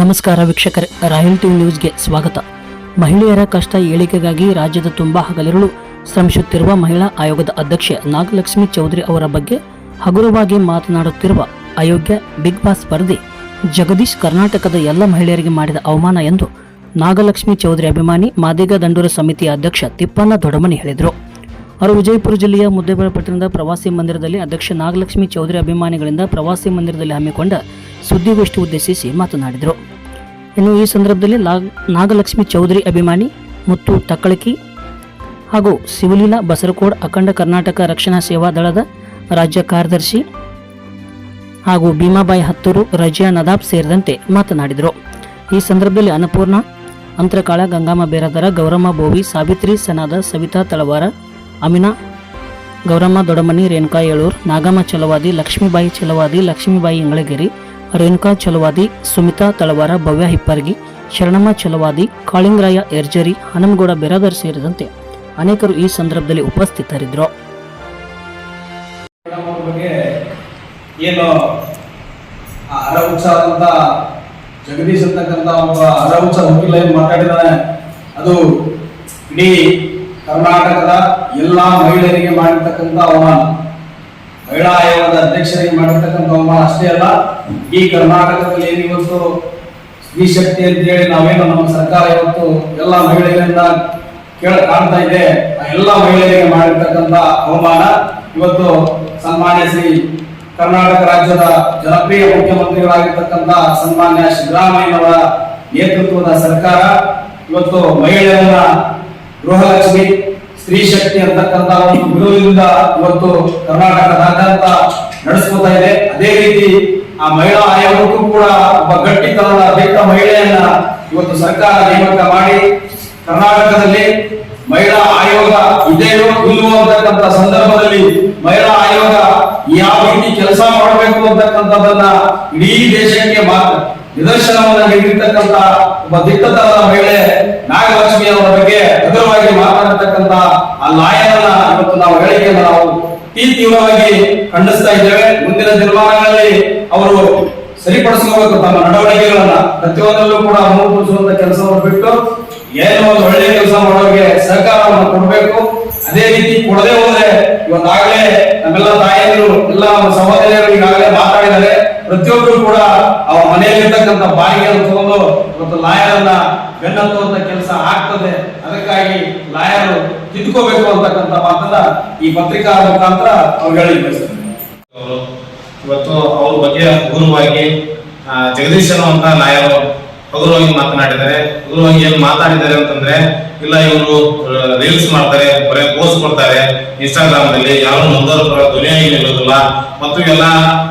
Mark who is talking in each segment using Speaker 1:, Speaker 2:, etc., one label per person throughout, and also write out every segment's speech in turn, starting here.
Speaker 1: ನಮಸ್ಕಾರ ವೀಕ್ಷಕರೇ, royal TV ನ್ಯೂಸ್ಗೆ ಸ್ವಾಗತ. ಮಹಿಳೆಯರ ಕಷ್ಟ ಏಳಿಗೆಗಾಗಿ ರಾಜ್ಯದ ತುಂಬ ಹಗಲಿರುಳು ಶ್ರಮಿಸುತ್ತಿರುವ ಮಹಿಳಾ ಆಯೋಗದ ಅಧ್ಯಕ್ಷೆ ನಾಗಲಕ್ಷ್ಮಿ ಚೌಧರಿ ಅವರ ಬಗ್ಗೆ ಹಗುರವಾಗಿ ಮಾತನಾಡುತ್ತಿರುವ ಅಯೋಗ್ಯ ಬಿಗ್ ಬಾಸ್ ಸ್ಪರ್ಧಿ ಜಗದೀಶ್ ಕರ್ನಾಟಕದ ಎಲ್ಲ ಮಹಿಳೆಯರಿಗೆ ಮಾಡಿದ ಅವಮಾನ ಎಂದು ನಾಗಲಕ್ಷ್ಮಿ ಚೌಧರಿ ಅಭಿಮಾನಿ ಮಾದಿಗ ದಂಡೂರ ಸಮಿತಿಯ ಅಧ್ಯಕ್ಷ ತಿಪ್ಪಣ್ಣ ದೊಡಮನಿ ಹೇಳಿದರು. ಅವರು ವಿಜಯಪುರ ಜಿಲ್ಲೆಯ ಮುದ್ದೇಬಳ ಪಟ್ಟಣದ ಪ್ರವಾಸಿ ಮಂದಿರದಲ್ಲಿ ಅಧ್ಯಕ್ಷ ನಾಗಲಕ್ಷ್ಮಿ ಚೌಧರಿ ಅಭಿಮಾನಿಗಳಿಂದ ಪ್ರವಾಸಿ ಮಂದಿರದಲ್ಲಿ ಹಮ್ಮಿಕೊಂಡ ಸುದ್ದಿಗೋಷ್ಠಿ ಉದ್ದೇಶಿಸಿ ಮಾತನಾಡಿದರು. ಇನ್ನು ಈ ಸಂದರ್ಭದಲ್ಲಿ ನಾಗಲಕ್ಷ್ಮಿ ಚೌಧರಿ ಅಭಿಮಾನಿ ಮುತ್ತು ತಕ್ಕಳಕಿ ಹಾಗೂ ಸಿವಿಲಿನ ಬಸರಕೋಡ್ ಅಖಂಡ ಕರ್ನಾಟಕ ರಕ್ಷಣಾ ಸೇವಾ ದಳದ ರಾಜ್ಯ ಕಾರ್ಯದರ್ಶಿ ಹಾಗೂ ಭೀಮಾಬಾಯಿ ಹತ್ತೂರು, ರಜಿಯಾ ನದಾಬ್ ಸೇರಿದಂತೆ ಮಾತನಾಡಿದರು. ಈ ಸಂದರ್ಭದಲ್ಲಿ ಅನ್ನಪೂರ್ಣ, ಅಂತರಕಾಳ ಗಂಗಾಮ ಬೇರಾದರ ಗೌರಮ್ಮ ಬೋವಿ ಸಾವಿತ್ರಿ, ಸನಾದ, ಸವಿತಾ ತಳವಾರ ಅಮಿನಾ, ಗೌರಮ್ಮ ದೊಡಮನಿ, ರೇಣುಕಾ ಏಳೂರ್, ನಾಗಮ್ಮ ಚಲವಾದಿ, ಲಕ್ಷ್ಮೀಬಾಯಿ ಚಲವಾದಿ, ಲಕ್ಷ್ಮೀಬಾಯಿ ಇಂಗಳಗಿರಿ, ರೇಣುಕಾ ಚಲವಾದಿ ಸುಮಿತಾ ತಳವಾರ, ಭವ್ಯ ಹಿಪ್ಪರ್ಗಿ, ಶರಣಮ್ಮ ಚಲವಾದಿ, ಕಾಳಿಂಗರಾಯ ಎರ್ಜರಿ ಹನುಮಗೌಡ ಬಿರಾದರ್ ಸೇರಿದಂತೆ ಅನೇಕರು ಈ ಸಂದರ್ಭದಲ್ಲಿ ಉಪಸ್ಥಿತರಿದ್ದರು.
Speaker 2: ಜಗದೀಶ್ ಅಂತಕ್ಕಂಥ ಒಬ್ಬ ಅರಹುಚ್ಚ ವಕೀಲ ಮಾತಾಡಿದಾನೆ? ಅದು ಇಡೀ ಕರ್ನಾಟಕದ ಎಲ್ಲಾ ಮಹಿಳೆಯರಿಗೆ ಮಾಡಿರ್ತಕ್ಕಂಥ ಅವಮಾನ. ಮಹಿಳಾ ಆಯೋಗದ ಅಧ್ಯಕ್ಷರಿಗೆ ಮಾಡಿರ್ತಕ್ಕಂಥ ಅವಮಾನ ಅಷ್ಟೇ ಅಲ್ಲ, ಈ ಕರ್ನಾಟಕದಲ್ಲಿ ಏನು ಇವತ್ತು ಸ್ತ್ರೀ ಶಕ್ತಿ ಅಂತ ಹೇಳಿ ನಾವೇನು ನಮ್ಮ ಸರ್ಕಾರ ಇವತ್ತು ಎಲ್ಲ ಮಹಿಳೆಯರಿಂದ ಕೇಳ ಕಾಣ್ತಾ ಇದೆ, ಆ ಎಲ್ಲ ಮಹಿಳೆಯರಿಗೆ ಮಾಡಿರ್ತಕ್ಕಂಥ ಅವಮಾನ. ಇವತ್ತು ಸನ್ಮಾನ್ಯ ಶ್ರೀ ಕರ್ನಾಟಕ ರಾಜ್ಯದ ಜನಪ್ರಿಯ ಮುಖ್ಯಮಂತ್ರಿಗಳಾಗಿರ್ತಕ್ಕಂಥ ಸನ್ಮಾನ್ಯ ಸಿದ್ದರಾಮಯ್ಯನವರ ನೇತೃತ್ವದ ಸರ್ಕಾರ ಇವತ್ತು ಮಹಿಳೆಯರನ್ನ ಗೃಹಲಕ್ಷ್ಮಿ, ಸ್ತ್ರೀ ಶಕ್ತಿ ಅಂತಕ್ಕಂತ ಒಂದು ಇವತ್ತು ಕರ್ನಾಟಕದಾದ್ಯಂತ ನಡೆಸ್ಕೊತಾ ಇದೆ. ಅದೇ ರೀತಿ ಆ ಮಹಿಳಾ ಆಯೋಗಕ್ಕೂ ಕೂಡ ಒಬ್ಬ ಗಟ್ಟಿತನದ ಅಧಿಕ ಮಹಿಳೆಯನ್ನ ಇವತ್ತು ಸರ್ಕಾರ ನೇಮಕ ಮಾಡಿ ಕರ್ನಾಟಕದಲ್ಲಿ ಮಹಿಳಾ ಆಯೋಗ ಇದೆಯೋ ಇಲ್ಲವೋ ಅಂತಕ್ಕಂತ ಸಂದರ್ಭದಲ್ಲಿ ಮಹಿಳಾ ಆಯೋಗ ಯಾವ ರೀತಿ ಕೆಲಸ ಮಾಡಬೇಕು ಅಂತಕ್ಕಂಥದ್ದನ್ನ ಇಡೀ ದೇಶಕ್ಕೆ ಮಾತ್ರ ನಿದರ್ಶನವನ್ನ ನೀಡಿರ್ತಕ್ಕಂಥ ಒಬ್ಬ ದಿಟ್ಟತನದ ಮಹಿಳೆ ನಾಗಲಕ್ಷ್ಮಿ ಅವರ ಬಗ್ಗೆ ಹಗುರವಾಗಿ ಮಾತನಾಡತಕ್ಕಂತ ಆ ಲಾಯರನ್ನ ಇವತ್ತು ನಾವು ಹೇಳಿಕೆಯನ್ನು ನಾವು ಅತಿ ತೀವ್ರವಾಗಿ ಖಂಡಿಸ್ತಾ ಇದ್ದೇವೆ. ಮುಂದಿನ ದಿನಮಾನಗಳಲ್ಲಿ ಅವರು ಸರಿಪಡಿಸಬೇಕು ತಮ್ಮ ನಡವಳಿಕೆಗಳನ್ನ. ಪ್ರತಿಯೊಂದರಲ್ಲೂ ಕೂಡ ಮುನ್ನುಗ್ಗಿಸುವಂತ ಕೆಲಸವನ್ನು ಬಿಟ್ಟು ಏನೋ ಒಂದು ಒಳ್ಳೆಯ ಕೆಲಸ ಮಾಡೋರಿಗೆ ಸಹಕಾರವನ್ನು ಕೊಡಬೇಕು. ಅದೇ ರೀತಿ ಕೊಡದೆ ಹೋದ್ರೆ ಇವತ್ತಾಗಲೇ ನಮ್ಮೆಲ್ಲ ತಾಯಿಯರು ಎಲ್ಲ ಸಹೋದರಿಯರು ಈಗಾಗಲೇ ಅವ್ರ ಮನೆಯಲ್ಲಿರ್ತಕ್ಕಂಥ ಬಾಯಿಗೆಯನ್ನು ತಗೊಂಡು ಇವತ್ತು ಲಾಯರನ್ನ ಬೆನ್ನತ್ತುವಂತ ಕೆಲಸ ಆಗ್ತದೆ. ಅದಕ್ಕಾಗಿ ಲಾಯರು ತಿದ್ಕೋಬೇಕು ಅಂತಕ್ಕಂಥ ಮಾತನ್ನ ಈ ಪತ್ರಿಕಾ ಮುಖಾಂತರ ಅವ್ರು ಹೇಳಿ
Speaker 3: ಇವತ್ತು ಅವ್ರ ಬಗ್ಗೆ ಪೂರ್ವವಾಗಿ ಜಗದೀಶ್ ಅನ್ನುವಂತ ನಾಯರು ಹಗುರವಾಗಿ ಮಾತನಾಡಿದ್ದಾರೆ. ಹಗುರವಾಗಿ ಏನ್ ಮಾತಾಡಿದ್ದಾರೆ ಅಂತಂದ್ರೆ, ಇಲ್ಲ ಇವರು ರೀಲ್ಸ್ ಮಾಡ್ತಾರೆ, ಬರೀ ಪೋಸ್ಟ್ ಕೊಡ್ತಾರೆ ಇನ್ಸ್ಟಾಗ್ರಾಮ್ನಲ್ಲಿ ಯಾರು ಮುಂದೋರ್ ಪರ ಧ್ವನಿಯಾಗಿ ನಿಲ್ಲೋದಿಲ್ಲ ಮತ್ತು ಎಲ್ಲ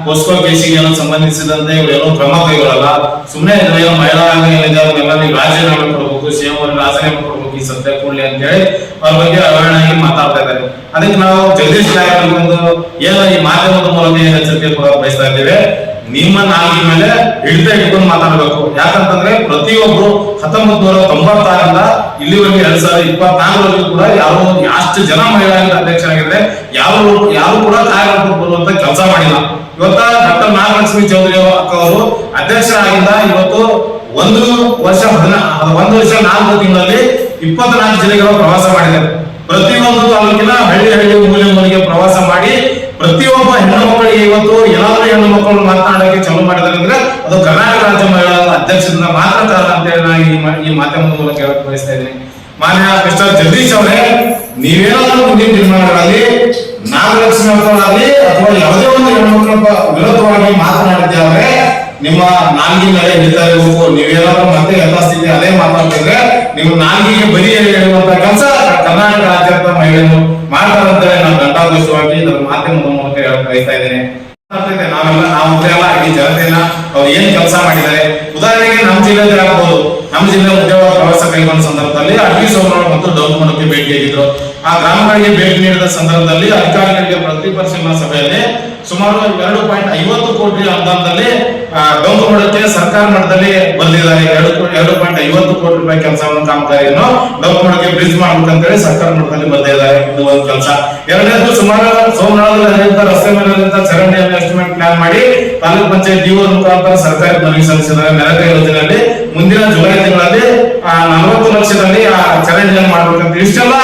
Speaker 3: ಪೋಸ್ಕೋ ಕೇಸಿಗೆ ಏನೋ ಸಂಬಂಧಿಸಿದಂತೆ ಇವರೇನೋ ಕ್ರಮ ಕೈಗೊಳ್ಳಲ್ಲ. ಸುಮ್ಮನೆ ಏನೋ ಮಹಿಳಾ ಏನಿದೆ ಅವ್ರನ್ನೆಲ್ಲ ನೀವು ರಾಜೀನಾಮೆ ಕೊಡಬೇಕು ಸಿಎಂ ಅವ್ರಿಗೆ ರಾಜೀನಾಮೆ ಕೊಡ್ಬೇಕು ಈ ಸತ್ಯ ಕೂಡಲಿ ಅಂತ ಹೇಳಿ ಅವ್ರ ಬಗ್ಗೆ ಅವಹೇಳನಾಗಿ ಮಾತಾಡ್ತಾ ಇದ್ದಾರೆ. ಅದಕ್ಕೆ ನಾವು ಜಗದೀಶ್ ನಾಯಕ್ ಒಂದು ಏನೋ ಈ ಮಾಧ್ಯಮದ ಮೂಲಕ ಏನು ಎಚ್ಚರಿಕೆ ಕೊಡೋಕೆ ಬಯಸ್ತಾ ಇದ್ದೇವೆ ನಿಮ್ಮ ನಾಲ್ಗಿ ಮೇಲೆ ಹಿಡಿತ ಹಿಡ್ಕೊಂಡು ಮಾತಾಡಬೇಕು. ಯಾಕಂತಂದ್ರೆ ಹತ್ತೊಂಬತ್ ನೂರ ತೊಂಬತ್ತಾರರಿಂದ ಇಲ್ಲಿವರೆಗೆ ಎರಡ್ ಸಾವಿರದ ಇಪ್ಪತ್ನಾಲ್ಕರಲ್ಲಿ ಕೂಡ ಯಾರು ಅಷ್ಟು ಜನ ಮಹಿಳಾ ಅಧ್ಯಕ್ಷರಾಗಿದ್ರೆ ಯಾರು ಯಾರು ಕೂಡ ಕಾರ್ಯಕರ್ತರು ಬರುವಂತ ಕೆಲಸ ಮಾಡಿಲ್ಲ. ಇವತ್ತ ಡಾಕ್ಟರ್ ನಾಗಲಕ್ಷ್ಮಿ ಚೌಧರಿ ಅಕ್ಕ ಅವರು ಅಧ್ಯಕ್ಷರಾಗಿಂದ ಇವತ್ತು ಒಂದು ವರ್ಷ ಒಂದು ವರ್ಷ ನಾಲ್ಕು ತಿಂಗಳಲ್ಲಿ ಇಪ್ಪತ್ನಾಲ್ಕು ಜಿಲ್ಲೆಗಳ ಪ್ರವಾಸ ಮಾಡಿದ್ದಾರೆ. ಪ್ರತಿಯೊಂದು ತಾಲೂಕಿನ ಹಳ್ಳಿ ಹಳ್ಳಿ ಮೂಲೆ ಮೂಲೆಗೆ ಪ್ರವಾಸ ಮಾಡಿ, ಪ್ರತಿಯೊಬ್ಬ ಹೆಣ್ಣು ಮಕ್ಕಳಿಗೆ ಇವತ್ತು ಏನಾದ್ರೂ ಹೆಣ್ಣು ಮಕ್ಕಳು ಮಾತನಾಡೋಕೆ ಚಾಲು ಮಾಡಿದ್ದಾರೆ ಅಂದ್ರೆ ಅದು ಕರ್ನಾಟಕ ರಾಜ್ಯ ಮಹಿಳಾ ಅಧ್ಯಕ್ಷರಿಂದ ಮಾತ್ರ ಕಾರಣ ಅಂತ ಹೇಳಿ ನಾನು ಈ ಮಾಧ್ಯಮದ ಮೂಲಕ ಹೇಳಕ್ ಬಯಸ್ತಾ ಇದ್ದೀನಿ. ಮಾನ್ಯ ಮಿಸ್ಟರ್ ಜಗದೀಶ್ ಅವರೇ, ನೀವೇನಾದ್ರೂ ಮುಂದಿನ ನಿರ್ಮಾಣಗಳಲ್ಲಿ ನಾಗಲಕ್ಷ್ಮಿ ಅವರಲ್ಲಿ ಅಥವಾ ಯಾವುದೇ ಒಂದು ಹೆಣ್ಮಕ್ಳ ವಿರೋಧವಾಗಿ ಮಾತನಾಡಿದ್ದಾದ್ರೆ ನಿಮ್ಮ ನಾಲ್ಗಿ ಮೇಲೆ ಹಿಡಿತಾ ಇರಬೇಕು. ನೀವೇನಾದ್ರೂ ಮತ್ತೆ ಸ್ಥಿತಿ ಅದೇ ಮಾತಾಡ್ತಿದ್ರೆ ನೀವು ನಾಲ್ಗಿಗೆ ಬರಿ ಹೇಳುವಂತ ಕೆಲಸ ಕರ್ನಾಟಕ ರಾಜ್ಯದ ಮಹಿಳೆಯರು ಮಾಡ್ತಾರೆ ಅಂತ ಹೇಳಿ ನಾನು ಘಂಟಾಘೋಷವಾಗಿ ನನ್ನ ಮಾಧ್ಯಮದ ಮೂಲಕ ಹೇಳಕ್ ಬಯಸ್ತಾ ಇದ್ದೇನೆ. ನಾವೆಲ್ಲ, ನಾವು ಅಲ್ಲ ಇಡೀ ಜನತೆಯನ್ನ ಅವ್ರು ಏನ್ ಕೆಲಸ ಮಾಡಿದ್ದಾರೆ ಉದಾಹರಣೆಗೆ ನಮ್ಮ ಜಿಲ್ಲೆಯಲ್ಲಿ ಆಗ್ಬೋದು. ನಮ್ಮ ಜಿಲ್ಲೆ ಮುಖ್ಯವಾದ ಪ್ರವಾಸ ಕೈಗೊಂಡ ಸಂದರ್ಭದಲ್ಲಿ ಅಡ್ವಿ ಸೋಮರವರು ಮತ್ತು ಡೌನ್ಮನಕ್ಕೆ ಭೇಟಿಯಾಗಿದ್ರು. ಆ ಗ್ರಾಮಗಳಿಗೆ ಭೇಟಿ ನೀಡಿದ ಸಂದರ್ಭದಲ್ಲಿ ಅಧಿಕಾರಿಗಳಿಗೆ ಪ್ರತಿ ಪರಿಶೀಲನಾ ಸಭೆಯಲ್ಲಿ ಸುಮಾರು ಎರಡು ಪಾಯಿಂಟ್ ಐವತ್ತು ಕೋಟಿ ಅನುದಾನದಲ್ಲಿ ಆ, ಡೊಂಕು ಸರ್ಕಾರ ಮಟ್ಟದಲ್ಲಿ ಬಂದಿದ್ದಾರೆ. ಎರಡು ಎರಡು ಪಾಯಿಂಟ್ ಐವತ್ತು ಕೋಟಿ ರೂಪಾಯಿ ಕೆಲಸವನ್ನು ಕಾಮಗಾರಿಯನ್ನು ಡೊಂಕು ಮಾಡೋಕ್ಕೆ ಬ್ರಿಡ್ಜ್ ಮಾಡ್ಬೇಕಂತೇಳಿ ಸರ್ಕಾರ ಮಟ್ಟದಲ್ಲಿ ಬಂದಿದ್ದಾರೆ ಇದು ಒಂದು ಕೆಲಸ. ಎರಡನೇದು ಸುಮಾರು ಹರಿಯುವಂತ ರಸ್ತೆ ಮೇಲೆ ಚರಂಡಿ ಇನ್ವೆಸ್ಟ್ಮೆಂಟ್ ಪ್ಲಾನ್ ಮಾಡಿ ತಾಲೂಕ್ ಪಂಚಾಯತ್ ಡಿಒ ಮುಖಾಂತರ ಸರ್ಕಾರಕ್ಕೆ ಮನವಿ ಸಲ್ಲಿಸಿದ್ದಾರೆ. ನರೇಗಾ ಯೋಜನೆಯಲ್ಲಿ ಮುಂದಿನ ಜುಲೈ ತಿಂಗಳಲ್ಲಿ ನಲವತ್ತು ಲಕ್ಷದಲ್ಲಿ ಆ ಚರಂಡಿಯನ್ನು ಮಾಡ್ಬೇಕಂತ ಇಷ್ಟೆಲ್ಲ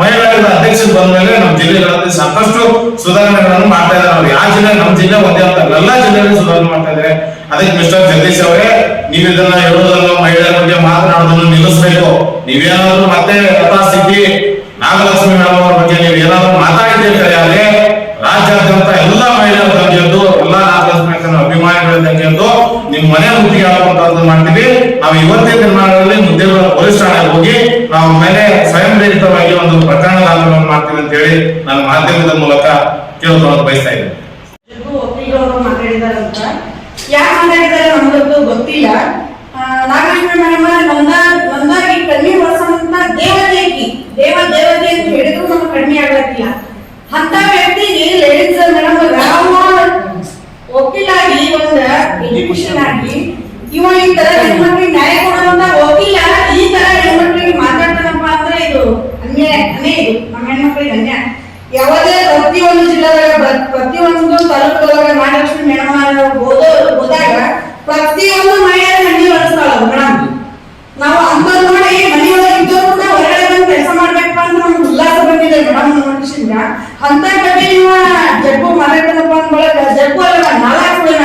Speaker 3: ಮಹಿಳೆಯರ ಅಧ್ಯಕ್ಷರು ಬಂದ ಮೇಲೆ ನಮ್ಮ ಜಿಲ್ಲೆಗಳಲ್ಲಿ ಸಾಕಷ್ಟು ಸುಧಾರಣೆಗಳನ್ನು ಮಾಡ್ತಾ ಇದ್ದಾರೆ. ಅವ್ರು ಯಾವ ಜಿಲ್ಲೆ, ನಮ್ಮ ಜಿಲ್ಲೆ ಒಂದೇ ಅಂತ ಎಲ್ಲಾ ಜಿಲ್ಲೆಗಳು ಸುಧಾರಣೆ ಮಾಡ್ತಾ ಇದ್ದಾರೆ. ಅದಕ್ಕೆ ಮಿಸ್ಟರ್ ಜಗದೀಶ್ ಅವರೇ, ನೀವು ಇದನ್ನ ಹೇಳೋದನ್ನು ಮಹಿಳೆಯರ ಬಗ್ಗೆ ಮಾತನಾಡೋದನ್ನು ನಿಲ್ಲಿಸಬೇಕು. ನೀವೇನಾದ್ರೂ ಮತ್ತೆ ಯಥಾಸ್ಥಿತಿ ನಾಗಲಕ್ಷ್ಮಿ ಮೇಡಮ್ ಅವರ ಬಗ್ಗೆ ನೀವು ಏನಾದ್ರು ಮಾತಾಡಿದ್ದೀರಿ ಆದ್ರೆ ರಾಜ್ಯಾದ್ಯಂತ ಎಲ್ಲಾ ಮಹಿಳೆಯರ ತಂಗಿಯದ್ದು ಎಲ್ಲಾ ನಾಗಲಕ್ಷ್ಮಿ ಅಭಿಮಾನಿಗಳ ತಂಗಿಯದ್ದು ನಿಮ್ ಮನೆ ಮುತ್ತಿಗೆ ಹಾಕುವಂತದ್ದು ಮಾಡ್ತೀವಿ. ನಾವು ಇವತ್ತಿನ ದಿನಗಳಲ್ಲಿ ಮುದ್ದೆಗಳ ಪೊಲೀಸ್ ಠಾಣೆಗೆ ಹೋಗಿ ನಾವು ಮೇಲೆ ಸ್ವಯಂ ಪ್ರೇರಿತವಾಗಿ ಒಂದು ಅಂತ ಹೇಳಿ ನಾನು ಮಾಧ್ಯಮದ ಮೂಲಕ ಕೇಳ್ಕೊಳ್ಳೋದು ಬಯಸ್ತಾ ಇದ್ದೇನೆ.
Speaker 4: ಯಾಕೆ ನಮಗಂತೂ ಗೊತ್ತಿಲ್ಲ. ಮೇಡಮ್ ಒಂದಾಗಿ ದೇವತೆ ಐತಿ ದೇವ, ದೇವತೆ ಅಂತ ಹೇಳಿದ್ರು ಅಂತ ಎಜುಕೇಶನ್ ಆಗಿ ಇವ ಈ ತರ ಹೆಣ್ಮಕ್ಳಿಗೆ ನ್ಯಾಯ ವಕೀಲ ಈ ತರ ಹೆಣ್ಮಕ್ಳಿಗೆ ಮಾತಾಡ್ತಾನಪ್ಪ ಅಂದ್ರೆ ಇದು ಅನ್ಯಾಯ ಅನ್ಯಾಯ ಇದು. ಹೆಣ್ಮಕ್ಳಿಗೆ ಅನ್ಯಾಯ ಯಾವುದೇ ಪ್ರತಿಯೊಂದು ಜಿಲ್ಲೆದಾಗ ಪ್ರ- ಪ್ರತಿಯೊಂದು ತಾಲೂಕುದೊಳಗ ಮಹಾಲಕ್ಷ್ಮಿ ಮೇಡಮ್ ಹೋದ ಹೋದಾಗ ಪ್ರತಿಯೊಂದು ಮಹಿಳೆಯರ ಮನೆ ಒರೆಸ್ತಾಳ ಮೇಡಮ್ ನಾವು ಅಂಥದ್ದು ನೋಡಿ ಮನೆಯೊಳಗೆ ಇದ್ದವ್ರು ಕೂಡ ಹೊರಗಡೆ ಬಂದು ಕೆಲಸ ಮಾಡ್ಬೇಕಪ್ಪ ಅಂತ ನಮ್ಗೆ ಉಲ್ಲಾಸ ಬಂದಿದೆ ಮೇಡಮ್ ನೋಟಿಸಿಂದ ಅಂತ ಬಗ್ಗೆ ನೀವು ಜಗ್ಗು ಮಾತಾಡ್ತಾನಪ್ಪ ಅಂದ ಬಳಕ ಜಗ್ಗು ಅಲ್ಲ ನಾಲ್ಕು ಕೂಡ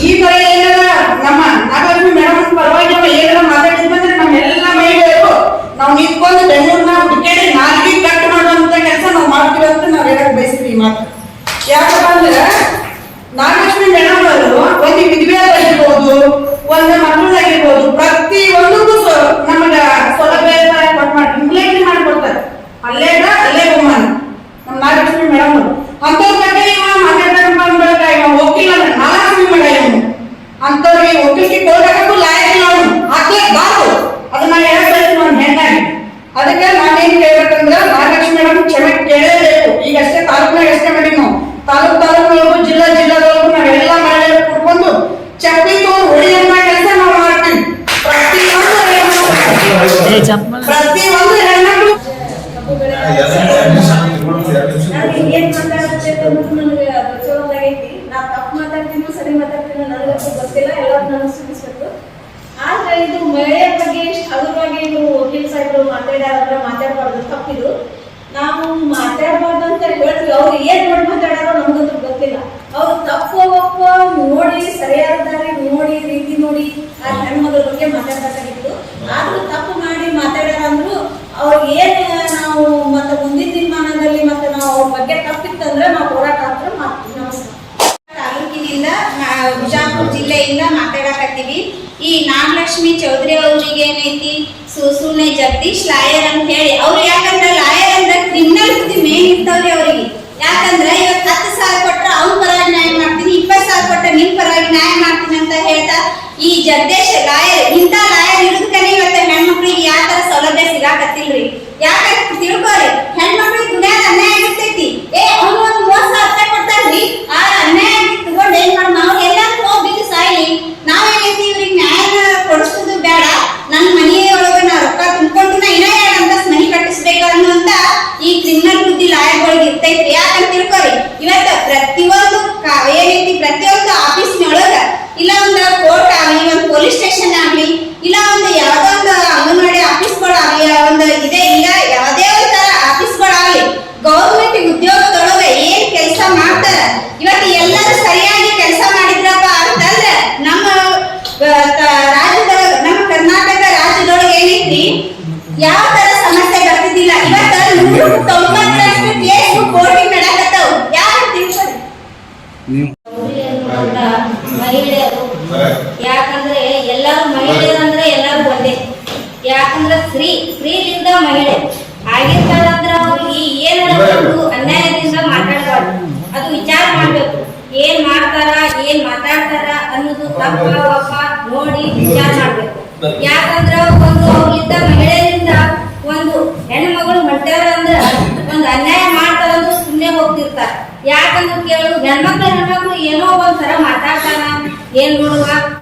Speaker 4: ಈ ತರ ಏನಾರ ನಮ್ಮ ನಾಗಲಕ್ಷ್ಮಿ ಮೇಡಮ್ ಪರವಾಗಿ ಅವ ಏನಾರ ಮಾತಾಡಿದ್ರಂದ್ರೆ ನಮ್ಮೆಲ್ಲ ಮಹಿಳೆಯರು ನಾವು ನಿಂತ್ಕೊಂಡು ಬೆಂಗಳೂರಿನ ಹುಡುಕಾಡಿ ನಾಲ್ಗಿ ಕಟ್ ಮಾಡುವಂತ ಕೆಲಸ ನಾವು ಮಾಡ್ತೀವಿ ಅಂತ ನಾವು ಹೇಳಕ್ ಬಯಸ್ತೀವಿ ಈ ಮಾತು ಯಾಕಪ್ಪ ಅಂದ್ರೆ ನಾಗಲಕ್ಷ್ಮಿ ಮೇಡಮ್ ಅವರು ಒಂದು ವಿಧವೆ ಆಗಿರ್ಬೋದು ಒಂದು ಮಕ್ಕಳಾಗಿರ್ಬೋದು ಪ್ರತಿ ಒಂದಕ್ಕೂ ಸ- ನಮಗ ಸೌಲಭ್ಯ ಕೊಟ್ಟು ಮಾಡಿ ಇಂಪ್ಲಿಮೆಂಟ್ ಮಾಡಿಕೊಡ್ತಾರೆ ಅಲ್ಲೇ ಅಲ್ಲೇ ಬಹುಮಾನ ನಮ್ಮ ನಾಗಲಕ್ಷ್ಮಿ ಮೇಡಮ್ ಅವರು ಅಂಥವ್ರ ಬಗ್ಗೆ ಇವ ಮಾತಾಡ್ತಾರಪ್ಪ ಅಂದ್ಬಿಡಕ ಇವ ವಕೀಲ ಅಂದ್ರೆ ನಾಗಲಕ್ಷ್ಮಿ ಮೇಡ ಇವನು ಅಂಥವ್ರಿಗೆ ವಕೀಲಿಗೆ ಕೊಡಬೇಕು ಲಾಯಕಿಲ್ಲ ಅವನು ಹಾಕ್ಲೇಬಾರ್ದು ಅದನ್ನ ಹೇಳಬೇಕು ನಾನು ಹೆಣ್ಣಾಗಿ ಅದಕ್ಕೆ ನಾನೇನ್ ಕೇಳ್ಬೇಕಂದ್ರ ನಾಗಲಕ್ಷ್ಮಿ ಮೇಡಮ್ ಕ್ಷಮೆ ಕೇಳಲೇಬೇಕು ಈಗ ಅಷ್ಟೇ ತಾಲೂಕ್ನಾಗ ಅಷ್ಟೇ ಮಾಡಿ ನಾವು ತಾಲೂಕ್ ತಾಲೂಕು ಜಿಲ್ಲಾ ಜಿಲ್ಲಾದೊಳಗು ನಾವೆಲ್ಲ ಮಹಿಳೆಯರು ಕುಡ್ಕೊಂಡು ಚಪ್ಪಲಿ ತಗೊಂಡು ಹೊಡಿಯಂತ ಕೆಲಸ ನಾವು ಮಾಡ್ತೀವಿ ಪ್ರತಿಯೊಂದು ಹೆಣ್ಮಕ್ಳು ಪ್ರತಿಯೊಂದು ಹೆಣ್ಮಕ್ಳು
Speaker 5: ನಾನು ಏನ್ ಮಾತಾಡುತ್ತೆ ಅನ್ನೋದು ನನಗೆ ಗೊತ್ತಿರೋದಾಗೈತಿ ನಾ ತಪ್ಪು ಮಾತಾಡ್ತೀನೋ ಸರಿ ಮಾತಾಡ್ತೀನೋ ನನಗಂತೂ ಗೊತ್ತಿಲ್ಲ ಎಲ್ಲರೂ ನನಗೆ ಹೆಣ್ಣು ಆದ್ರೆ ಇದು ಮಹಿಳೆಯರ ಬಗ್ಗೆ ಅದ್ರ ಬಗ್ಗೆ ಇವರು ವಕೀಲ ಸಾಹೇಬರು ಮಾತಾಡ್ಯಾರ ಮಾತಾಡಬಾರ್ದು ತಪ್ಪಿದು ನಾವು ಹೇಳ್ತೀವಿ ಏನ್ ನೋಡಿ ಮಾತಾಡಾರೋ ಗೊತ್ತಿಲ್ಲ ಅವ್ರು ತಪ್ಪು ನೋಡಿ ಸರಿಯಾದ ದಾರಿ ನೋಡಿ ರೀತಿ ನೋಡಿ ಆ ಹೆಣ್ಮಗಳ ಬಗ್ಗೆ ಮಾತಾಡ್ಬೇಕಾಗಿತ್ತು. ಆದ್ರೂ ತಪ್ಪು ಮಾಡಿ ಅಂದ್ರು ಅವ್ರಿಗೆ ಏನ್ ನಾವು ಮತ್ತೆ ಮುಂದಿನ ದಿನಮಾನದಲ್ಲಿ ಮತ್ತೆ ನಾವು ಅವ್ರ ಬಗ್ಗೆ ತಪ್ಪಿತ್ತಂದ್ರೆ ನಾವು ಹೋರಾಟ ಆದ್ರೆ ಮಾಡ್ತೀವಿ. ನಮಸ್ಕಾರ.
Speaker 6: ತಾಲೂಕಿನಿಂದ ಬಿಜಾಪುರ ಜಿಲ್ಲೆಯಿಂದ ಮಾತಾಡಕತ್ತೀವಿ. ಈ ನಾಗಲಕ್ಷ್ಮಿ ಚೌಧರಿ ಅವ್ರಿಗೆ ಏನೈತಿ? ಸುಸುನೆ ಜಗದೀಶ್ ಲಾಯರ್ ಅಂತ ಹೇಳಿ. ಅವ್ರು ಯಾಕಂದ್ರೆ ಲಾಯರ್ ಅಂದ್ರೆ ಕ್ರಿಮಿನಲ್ ಮೇನ್ ಇರ್ತಾವ್ರಿ ಅವ್ರಿಗೆ. ಯಾಕಂದ್ರೆ ಇವತ್ತು ಹತ್ತು ಸಾವಿರ ಕೊಟ್ರೆ ಅವ್ನ ಪರವಾಗಿ ನ್ಯಾಯ ಮಾಡ್ತೀನಿ, ಇಪ್ಪತ್ತು ಸಾವಿರ ಕೊಟ್ಟರೆ ನಿಮ್ ಪರವಾಗಿ ನ್ಯಾಯ ಮಾಡ್ತೀನಿ ಅಂತ ಹೇಳ್ತಾ ಈ ಜಗದೀಶ್ ಲಾಯರ್, ಇಂಥ ಲಾಯರ್ ಸೌಲಭ್ಯ ಸಿಗಾಕತ್ತಿಲ್ರಿ ಯಾಕಂದ್ರೆ ತಿಳ್ಕೊರಿ
Speaker 5: ಮಹಿಳೆಯರು ಯಾಕಂದ್ರೆ ಎಲ್ಲರೂ ಮಹಿಳೆಯರು ಅಂದ್ರೆ ಎಲ್ಲರೂ ಒಂದೇ ಯಾಕಂದ್ರೆ ಸ್ತ್ರೀ ಸ್ತ್ರೀಲಿಂದ ಮಹಿಳೆ ಆಗಿನ ಆಗಿರ್ತಾರಂದ್ರೆ ಅವ್ರಿಗೆ ಏನ್ ಅನ್ಯಾಯದಿಂದ ಮಾತಾಡಬಾರ್ದು ಅದು ವಿಚಾರ ಮಾಡ್ಬೇಕು ಏನ್ ಮಾಡ್ತಾರ ಏನ್ ಮಾತಾಡ್ತಾರ ಅನ್ನೋದು ತಪ್ಪ ನೋಡಿ ವಿಚಾರ ಮಾಡ್ಬೇಕು ಯಾಕಂದ್ರೆ
Speaker 6: ಕೇಳು. ಹೆಣ್ಮಕ್ಳು ಹೆಣ್ಮಕ್ಳು ಏನೋ ಒಂಥರ ತರ ಮಾತಾಡ್ತಾರ. ಏನ್ ನೋಡುವ?